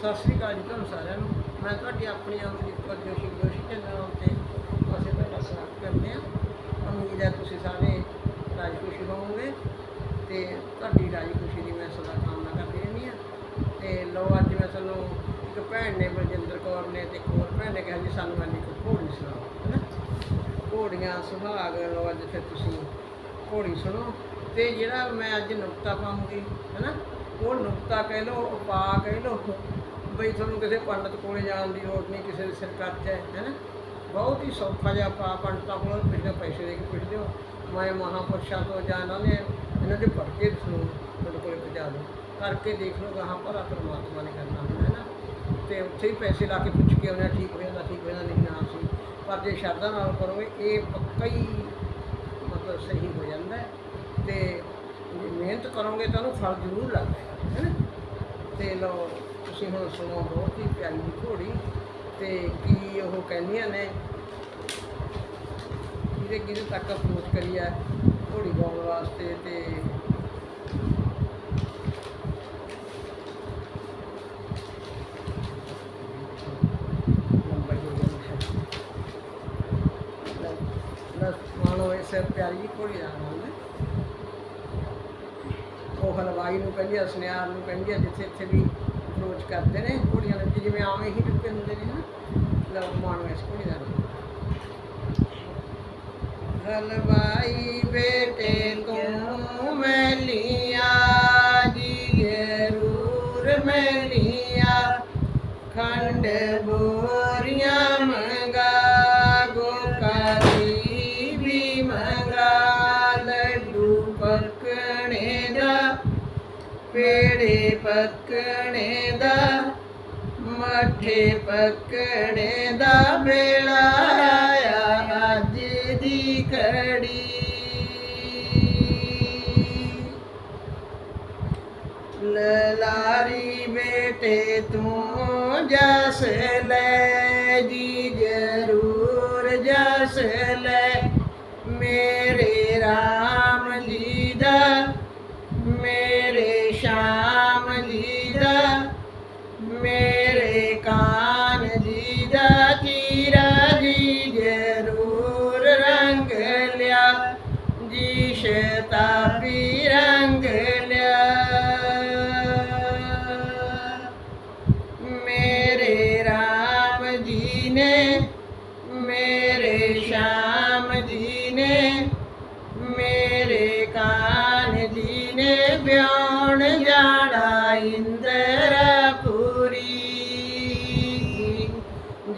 ਸਤਿ ਸ੍ਰੀ ਅਕਾਲ ਜੀ ਤੁਹਾਨੂੰ ਸਾਰਿਆਂ ਨੂੰ। ਮੈਂ ਤੁਹਾਡੀ ਆਪਣੀ ਅਮਰੀਕ ਕੌਰ ਜੋਸ਼ੀ ਜੋਸ਼ੀ ਚੈਨਲ ਉੱਤੇ ਅਸੀਂ ਤੁਹਾਡਾ ਸਵਾਗਤ ਕਰਦੇ ਹਾਂ। ਉਮੀਦ ਹੈ ਤੁਸੀਂ ਸਾਰੇ ਰਾਜੀ ਖੁਸ਼ੀ ਹੋਵੋਗੇ ਤੇ ਤੁਹਾਡੀ ਰਾਜੀ ਖੁਸ਼ੀ ਦੀ ਮੈਂ ਸਦਾ ਕਾਮਨਾ ਕਰਦੀ ਰਹਿੰਦੀ ਹਾਂ। ਤੇ ਲੋ ਅੱਜ ਮੈਂ ਤੁਹਾਨੂੰ ਇੱਕ ਭੈਣ ਨੇ, ਬਲਜਿੰਦਰ ਕੌਰ ਨੇ ਤੇ ਇੱਕ ਹੋਰ ਭੈਣ ਨੇ ਕਿਹਾ ਜੀ, ਸਾਨੂੰ ਵਾਲੀ ਇੱਕ ਘੋੜੀ ਸੁਣਾਓ, ਹੈ ਨਾ? ਘੋੜੀਆਂ ਸੁਹਾਗ ਲੋ ਅੱਜ ਫਿਰ ਤੁਸੀਂ ਘੋੜੀ ਸੁਣੋ। ਤੇ ਜਿਹੜਾ ਮੈਂ ਅੱਜ ਨੁਕਤਾ ਪਾਉਂਗੀ, ਹੈ ਨਾ? ਉਹ ਨੁਕਤਾ ਕਹਿ ਲਓ ਉਪਾ ਕਹਿ ਲਓ ਬਈ ਤੁਹਾਨੂੰ ਕਿਸੇ ਪੰਡਤ ਕੋਲੇ ਜਾਣ ਦੀ ਲੋੜ ਨਹੀਂ, ਕਿਸੇ ਦੇ ਸਿਰ ਕੱਚ ਹੈ ਹੈ ਨਾ? ਬਹੁਤ ਹੀ ਸੌਖਾ ਜਿਹਾ ਪਾ ਪੰਡਤਾਂ ਕੋਲ ਪਿੱਛੇ ਪੈਸੇ ਦੇ ਕੇ ਪੁੱਛਦੇ ਹੋ ਮੈਂ ਮਹਾਪੁਰਸ਼ਾਂ ਤੋਂ ਜਾਂ ਇਹਨਾਂ ਨੇ ਇਹਨਾਂ ਦੇ ਪੜ੍ਹ ਕੇ ਤੁਹਾਨੂੰ ਤੁਹਾਡੇ ਕੋਲੇ ਪਹੁੰਚਾ ਦੋ ਕਰਕੇ ਦੇਖ ਲਓ ਗਾਹਾਂ ਭਲਾ ਪਰਮਾਤਮਾ ਨੇ ਕਰਨਾ ਹੁੰਦਾ, ਹੈ ਨਾ? ਤੇ ਉੱਥੇ ਹੀ ਪੈਸੇ ਲਾ ਕੇ ਪੁੱਛ ਕੇ ਉਹਨਾਂ ਠੀਕ ਹੋ ਜਾਂਦਾ ਠੀਕ ਹੋ ਜਾਂਦਾ ਨਹੀਂ ਨਾ ਸੀ ਪਰ ਜੇ ਸ਼ਰਧਾ ਨਾਲ ਕਰੋਗੇ, ਇਹ ਪੱਕਾ ਹੀ ਮਤਲਬ ਸਹੀ ਹੋ ਜਾਂਦਾ ਹੈ। ਤੇ ਮਿਹਨਤ ਕਰੋਗੇ ਤਾਂ ਉਹਨੂੰ ਫਲ ਜ਼ਰੂਰ ਲੱਗਦਾ ਹੈ ਨਾ? ਤੇ ਲੋ ਤੁਸੀਂ ਹੁਣ ਸੁਣੋ ਬਹੁਤ ਹੀ ਪਿਆਰੀ ਘੋੜੀ ਤੇ ਕੀ ਉਹ ਕਹਿੰਦੀਆਂ ਨੇ, ਕਿਹਦੇ ਕਿਹਦੇ ਤੱਕ ਅਪਰੋਚ ਕਰੀ ਹੈ ਘੋੜੀ ਗਾਉਣ ਵਾਸਤੇ ਤੇ ਲੰਬਾਈ ਹੋ ਪਿਆਰੀ ਘੋੜੀ ਦਾ ਨਾਮ ਹੈ ਉਹ ਹਲਵਾਈ ਨੂੰ ਕਹਿੰਦੀ ਆ, ਸੁਨਿਆਰ ਨੂੰ ਕਹਿੰਦੀ ਆ, ਜਿੱਥੇ ਇੱਥੇ ਵੀ ਅਪਰੋਚ ਕਰਦੇ ਨੇ ਘੋੜੀਆਂ ਦੇ ਜਿਵੇਂ ਆਵੇਂ ਹੀ ਰੁਕੇ ਹੁੰਦੇ ਨੇ ਨਾ ਲਓ ਮਾਣੋ ਇਸ ਕੁੜੀ ਦਾ। ਨਾਮ ਹਲਵਾਈ ਬੇਟੇ ਪੇੜੇ ਪੱਕਣੇ ਦਾ, ਮੱਠੇ ਪਕਣੇ ਦਾ ਵੇਲਾ ਆਇਆ ਅੱਜ ਦੀ ਘੜੀ। ਲਾਰੀ ਬੇਟੇ ਤੂੰ ਜਸ ਲੈ, ਜੀ ਜ਼ਰੂਰ ਜਸ ਲੈ, ਮੇਰੇ ਰਾਮ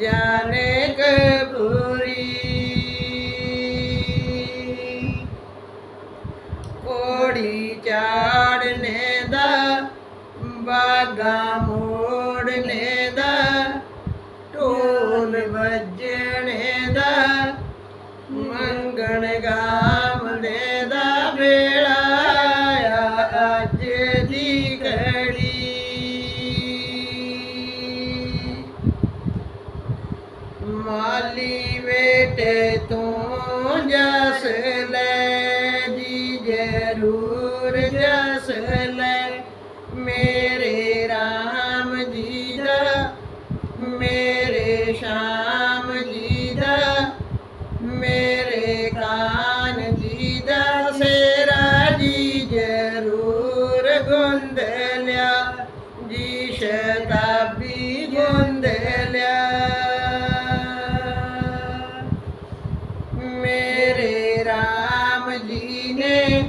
ਜਾਣੇ ਕਪੂਰੀ ਕੋੜੀ ਚਾੜਨੇ ਦਾ ਬਾਗਾ ਮੋੜਨੇ ਦਾ ਢੋਲ ਵੱਜਣੇ ਦਾ ਮੰਗਣ ਗਾਵਣੇ ਵੇਟੇ ਤੂੰ ਜੀ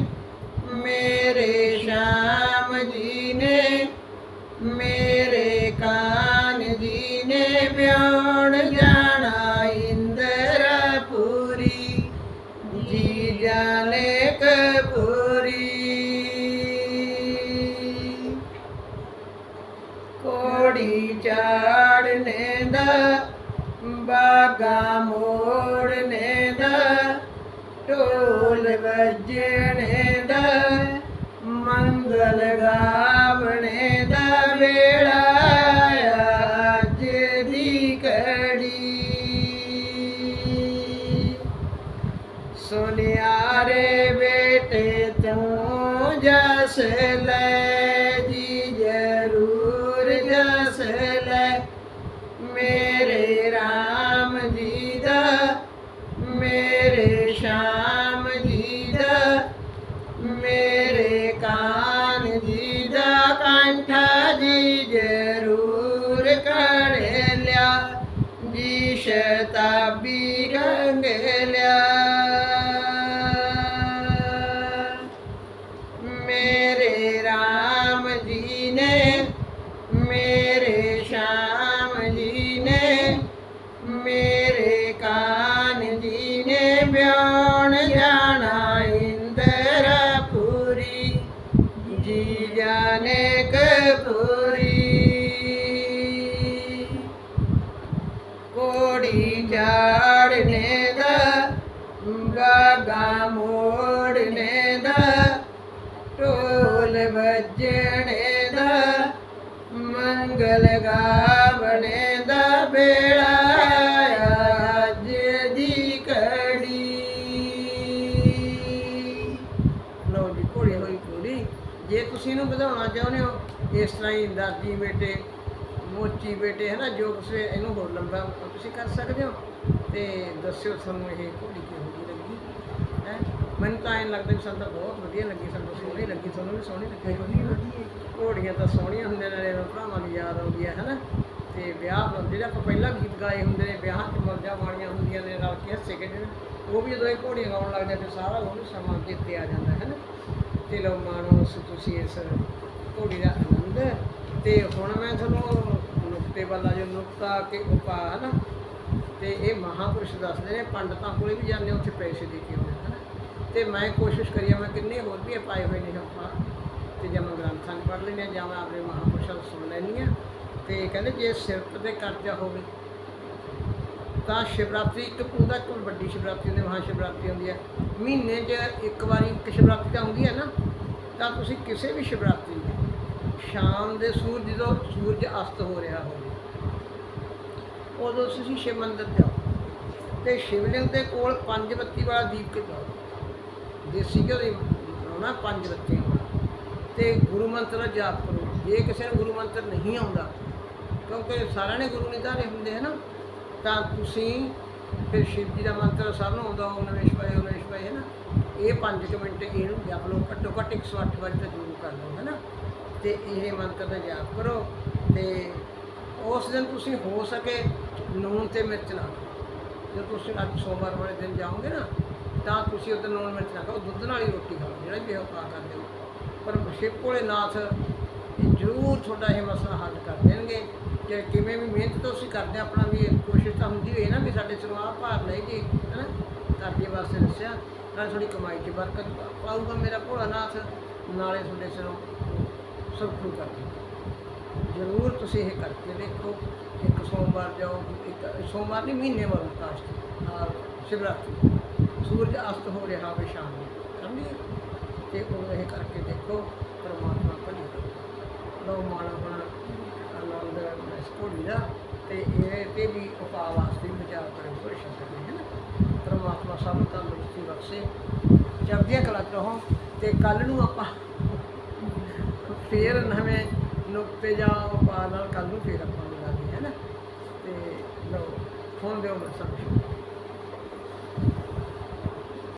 ਢੋਲ ਵੱਜਣੇ ਦਾ ਮੰਗਲ ਗਾਵਣੇ ਕੋੜੀ ਝਾੜਨੇ ਦਾ ਮੋੜਨੇ ਦਾ, ਢੋਲ ਵੱਜਣੇ ਦਾ, ਮੰਗਲ ਗਾਵਣੇ ਦਾ ਬੇੜਾ ਅੱਜ ਦੀ ਕੜੀ ਲਓ ਜੀ, ਘੋੜੀ ਹੋਈ ਪੂਰੀ। ਜੇ ਤੁਸੀਂ ਇਹਨੂੰ ਵਧਾਉਣਾ ਚਾਹੁੰਦੇ ਹੋ, ਇਸ ਤਰ੍ਹਾਂ ਹੀ ਦਾਦੀ ਬੇਟੇ ਮੋਚੀ ਬੇਟੇ ਹੈ ਨਾ ਜੋ ਕੁਛ ਇਹਨੂੰ ਹੋਰ ਲੰਬਾ ਤੁਸੀਂ ਕਰ ਸਕਦੇ ਹੋ ਤੇ ਦੱਸਿਓ ਤੁਹਾਨੂੰ ਇਹ ਘੋੜੀ ਕਿਹੋ ਜਿਹੀ ਲੱਗੀ, ਹੈ? ਮੈਨੂੰ ਤਾਂ ਐਂ ਲੱਗਦਾ ਵੀ ਸਾਨੂੰ ਤਾਂ ਬਹੁਤ ਵਧੀਆ ਲੱਗੀ, ਸਾਨੂੰ ਸੋਹਣੀ ਲੱਗੀ, ਤੁਹਾਨੂੰ ਵੀ ਸੋਹਣੀ ਲੱਗੀ। ਘੋੜੀਆਂ ਤਾਂ ਸੋਹਣੀਆਂ ਹੁੰਦੀਆਂ ਨੇ ਭਰਾਵਾਂ ਦੀ ਯਾਦ ਆਉਂਦੀ ਹੈ ਨਾ ਤੇ ਵਿਆਹ ਜਿਹੜਾ ਆਪਾਂ ਪਹਿਲਾਂ ਗੀਤ ਗਾਏ ਹੁੰਦੇ ਨੇ, ਵਿਆਹ 'ਚ ਮੌਜਾਂ ਮਾਣੀਆਂ ਹੁੰਦੀਆਂ ਨੇ, ਰਲ ਕੇ ਹੱਸੇ ਖੇਡਦੇ ਉਹ ਵੀ ਜਦੋਂ ਇਹ ਘੋੜੀਆਂ ਗਾਉਣ ਲੱਗਦੇ ਫਿਰ ਸਾਰਾ ਉਹ ਵੀ ਸਮਾਂ ਚੇਤੇ ਆ ਜਾਂਦਾ ਹੈ ਨਾ ਤੇ ਲਓ ਮਾਣੋ, ਤੁਸੀਂ ਇਸ ਘੋੜੀ ਦਾ ਆਨੰਦ। ਤੇ ਹੁਣ ਮੈਂ ਤੁਹਾਨੂੰ ਨੁਕਤੇ ਵਾਲਾ ਜੋ ਨੁਕਤਾ ਕੇ ਉਪਾ ਹੈ ਨਾ, ਤੇ ਇਹ ਮਹਾਪੁਰਸ਼ ਦੱਸਦੇ ਨੇ, ਪੰਡਤਾਂ ਕੋਲੇ ਵੀ ਜਾਂਦੇ ਉੱਥੇ ਪੈਸੇ ਦੇ ਕੇ ਆਉਂਦੇ ਹਨ ਤੇ ਮੈਂ ਕੋਸ਼ਿਸ਼ ਕਰੀ ਆ, ਮੈਂ ਕਿੰਨੇ ਹੋਰ ਵੀ ਪਾਏ ਹੋਏ ਨੇ ਆਪਾਂ, ਤੇ ਜਾਂ ਮੈਂ ਗ੍ਰੰਥਾਂ 'ਚ ਪੜ੍ਹ ਲੈਂਦੇ ਹਾਂ ਜਾਂ ਮੈਂ ਆਪਣੇ ਮਹਾਪੁਰਸ਼ਾਂ ਨੂੰ ਸੁਣ ਲੈਂਦੀ ਹਾਂ ਤੇ ਕਹਿੰਦੇ ਜੇ ਸਿਰ ਤੇ ਕਰਜ਼ਾ ਹੋਵੇ, ਤਾਂ ਸ਼ਿਵਰਾਤਰੀ, ਇੱਕ ਪੂਰਾ ਇੱਕ ਵੱਡੀ ਸ਼ਿਵਰਾਤਰੀ ਹੁੰਦੀ ਮਹਾ ਸ਼ਿਵਰਾਤਰੀ ਹੁੰਦੀ ਹੈ ਮਹੀਨੇ 'ਚ ਇੱਕ ਵਾਰੀ ਇੱਕ ਸ਼ਿਵਰਾਤਰੀ ਤਾਂ ਹੁੰਦੀ ਹੈ ਨਾ, ਤਾਂ ਤੁਸੀਂ ਕਿਸੇ ਵੀ ਸ਼ਿਵਰਾਤਰੀ ਸ਼ਾਮ ਦੇ ਸੂਰਜ ਜਦੋਂ ਸੂਰਜ ਅਸਤ ਹੋ ਰਿਹਾ ਹੋਵੇ ਉਦੋਂ ਤੁਸੀਂ ਸ਼ਿਵ ਮੰਦਿਰ ਜਾਓ। ਤੇ ਸ਼ਿਵਲਿੰਗ ਦੇ ਕੋਲ ਪੰਜ ਬੱਤੀ ਵਾਲਾ ਦੀਪ ਕੇ ਜਾਓ ਦੇਸੀ ਘਿਓ ਦੀ ਬਣਾਉਣਾ ਪੰਜ ਬੱਤੀ। ਵਾਲਾ ਤੇ ਗੁਰੂ ਮੰਤਰ ਦਾ ਜਾਪ ਕਰੋ। ਜੇ ਕਿਸੇ ਨੂੰ ਗੁਰੂ ਮੰਤਰ ਨਹੀਂ ਆਉਂਦਾ, ਕਿਉਂਕਿ ਸਾਰਿਆਂ ਨੇ ਗੁਰੂ ਨਹੀਂ ਧਾਰੇ ਹੁੰਦੇ, ਹਨ? ਤਾਂ ਤੁਸੀਂ ਫਿਰ ਸ਼ਿਵ ਜੀ ਦਾ ਮੰਤਰ ਸਭ ਨੂੰ ਆਉਂਦਾ, ਓਮ ਨਮः ਸ਼ਿਵਾਏ, ਓਮ ਨਮः ਹੈ ਨਾ ਇਹ 5 ਮਿੰਟ ਇਹਨੂੰ ਜਪ ਲਓ। ਘੱਟੋ ਘੱਟ 108 ਵਾਰੀ ਤਾਂ ਜ਼ਰੂਰ ਕਰ ਲਓ ਹੈ ਨਾ ਤੇ ਇਹ ਮੰਤਰ ਦਾ ਜਾਪ ਕਰੋ। ਤੇ ਉਸ ਦਿਨ ਤੁਸੀਂ ਹੋ ਸਕੇ ਲੂਣ ਤੇ ਮਿਰਚ ਨਾ ਖਾਓ। ਜਦੋਂ ਤੁਸੀਂ ਅੱਜ ਸੋਮਵਾਰ ਵਾਲੇ ਦਿਨ ਜਾਓਗੇ ਨਾ ਤਾਂ ਤੁਸੀਂ ਉਦੋਂ ਲੂਣ ਮਿਰਚ ਨਾ ਖਾਓ ਦੁੱਧ ਨਾਲ ਹੀ ਰੋਟੀ ਖਾਓ ਜਿਹੜਾ ਵੀ ਉਹ ਖਾ ਕਰਦੇ ਹੋ। ਪਰ ਸ਼ਿਵ ਭੋਲੇ ਨਾਥ ਇਹ ਜ਼ਰੂਰ ਤੁਹਾਡਾ ਇਹ ਮਸਲਾ ਹੱਲ ਕਰ ਦੇਣਗੇ ਕਿ ਕਿਵੇਂ ਵੀ ਮਿਹਨਤ ਤਾਂ ਅਸੀਂ ਕਰਦੇ ਹਾਂ, ਆਪਣਾ ਵੀ ਕੋਸ਼ਿਸ਼ ਤਾਂ ਹੁੰਦੀ ਹੋਈ ਨਾ ਵੀ ਸਾਡੇ ਸਿਰੋਂ ਆਹ ਭਾਰ ਲੈ ਜੀ ਹੈ ਨਾ ਕਰਦੇ ਵਾਸਤੇ ਦੱਸਿਆ ਨਾਲ ਥੋੜੀ ਕਮਾਈ 'ਚ ਬਰਕਤ ਪਾਊਗਾ ਮੇਰਾ ਭੋਲਾ ਨਾਥ ਨਾਲੇ ਤੁਹਾਡੇ ਸਿਰੋਂ ਸਭ ਕੁਝ ਕਰਦੇ ਜ਼ਰੂਰ ਤੁਸੀਂ ਇਹ ਕਰਕੇ ਦੇਖੋ, ਇੱਕ ਸੋਮਵਾਰ ਜਾਓ, ਇੱਕ ਸੋਮਵਾਰ ਨਹੀਂ, ਮਹੀਨੇ ਬਾਅਦ ਕਾਸ਼ਤ ਸ਼ਿਵਰਾਤਰੀ। ਸੂਰਜ ਅਸਤ ਹੋ ਰਿਹਾ ਹੋਵੇ ਸ਼ਾਮ ਨੂੰ ਸਮਝੇ ਤੇ ਉਹ ਇਹ ਕਰਕੇ ਦੇਖੋ, ਪਰਮਾਤਮਾ ਭਲੀ ਕਰੂਗਾ। ਲਓ ਮਾਣਾ ਬਣਾ ਆਨੰਦ ਇਸ ਘੋੜੀ ਦਾ, ਤੇ ਇਹ ਤੇ ਵੀ ਉਪਾਅ ਵਾਸਤੇ ਵਿਚਾਰ ਕਰੇ ਕੋਈ ਸ਼ਬਦ ਨਹੀਂ, ਹੈ ਨਾ? ਪਰਮਾਤਮਾ ਸਭ ਨੂੰ ਤੰਦਰੁਸਤੀ ਬਖਸ਼ੇ। ਚੜ੍ਹਦੀਆਂ ਕਲਾ 'ਚ ਰਹੋ, ਤੇ ਕੱਲ ਨੂੰ ਆਪਾਂ ਫੇਰ ਨਵੇਂ ਨੁਕਤੇ ਜਾਂ ਉਪਾਅ ਨਾਲ ਕੱਲ ਨੂੰ ਫੇਰ ਆਪਾਂ ਮਿਲਾਂਗੇ ਹੈ ਨਾ? ਤੇ ਲਓ ਫੋਨ ਦਿਓ ਮੈਂ ਸਭ